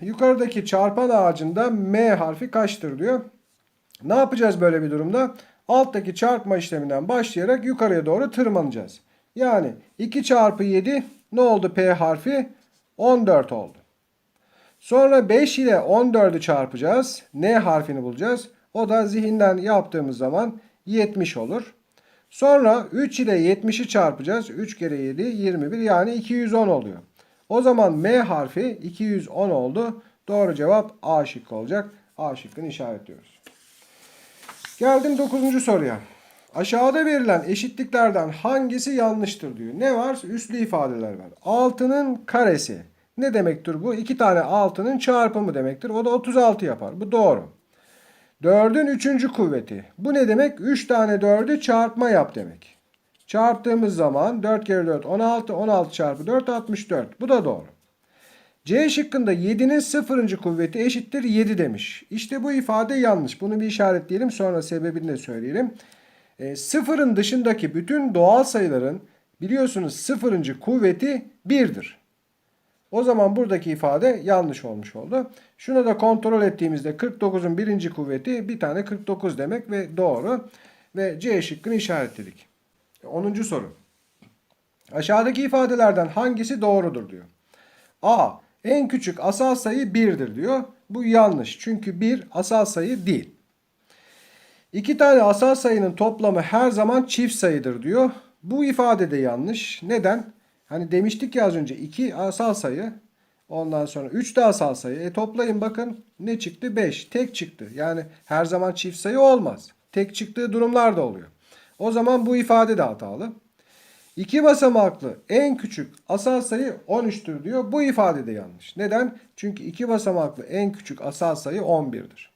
yukarıdaki çarpan ağacında M harfi kaçtır diyor. Ne yapacağız böyle bir durumda? Alttaki çarpma işleminden başlayarak yukarıya doğru tırmanacağız. Yani 2 çarpı 7 ne oldu P harfi? 14 oldu. Sonra 5 ile 14'ü çarpacağız. N harfini bulacağız. O da zihinden yaptığımız zaman 70 olur. Sonra 3 ile 70'i çarpacağız. 3 kere 7 21 yani 210 oluyor. O zaman M harfi 210 oldu. Doğru cevap A şıkkı olacak. A şıkkını işaretliyoruz. Geldim 9. soruya. Aşağıda verilen eşitliklerden hangisi yanlıştır diyor. Ne var? Üslü ifadeler var. 6'nın karesi. Ne demektir bu? 2 tane 6'nın çarpımı demektir. O da 36 yapar. Bu doğru. 4'ün 3. kuvveti. Bu ne demek? 3 tane 4'ü çarpma yap demek. Çarptığımız zaman 4 kere 4 16. 16 çarpı 4 64. Bu da doğru. C şıkkında 7'nin 0. kuvveti eşittir 7 demiş. İşte bu ifade yanlış. Bunu bir işaretleyelim sonra sebebini de söyleyelim. E, sıfırın dışındaki bütün doğal sayıların biliyorsunuz 0. kuvveti 1'dir. O zaman buradaki ifade yanlış olmuş oldu. Şunu da kontrol ettiğimizde 49'un birinci kuvveti bir tane 49 demek ve doğru. Ve C şıkkını işaretledik. 10. soru. Aşağıdaki ifadelerden hangisi doğrudur diyor. A. En küçük asal sayı 1'dir diyor. Bu yanlış. Çünkü 1 asal sayı değil. İki tane asal sayının toplamı her zaman çift sayıdır diyor. Bu ifade de yanlış. Neden? Hani demiştik ya az önce 2 asal sayı. Ondan sonra 3 de asal sayı. E toplayın bakın ne çıktı? 5. Tek çıktı. Yani her zaman çift sayı olmaz. Tek çıktığı durumlar da oluyor. O zaman bu ifade de hatalı. İki basamaklı en küçük asal sayı 13'tür diyor. Bu ifade de yanlış. Neden? Çünkü iki basamaklı en küçük asal sayı 11'dir.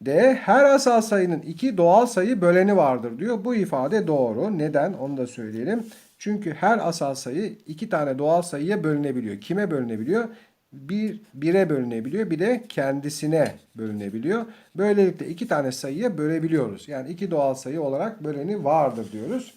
D. Her asal sayının iki doğal sayı böleni vardır diyor. Bu ifade doğru. Neden? Onu da söyleyelim. Çünkü her asal sayı iki tane doğal sayıya bölünebiliyor. Kime bölünebiliyor? Bir, bire bölünebiliyor. Bir de kendisine bölünebiliyor. Böylelikle iki tane sayıya bölebiliyoruz. Yani iki doğal sayı olarak böleni vardır diyoruz.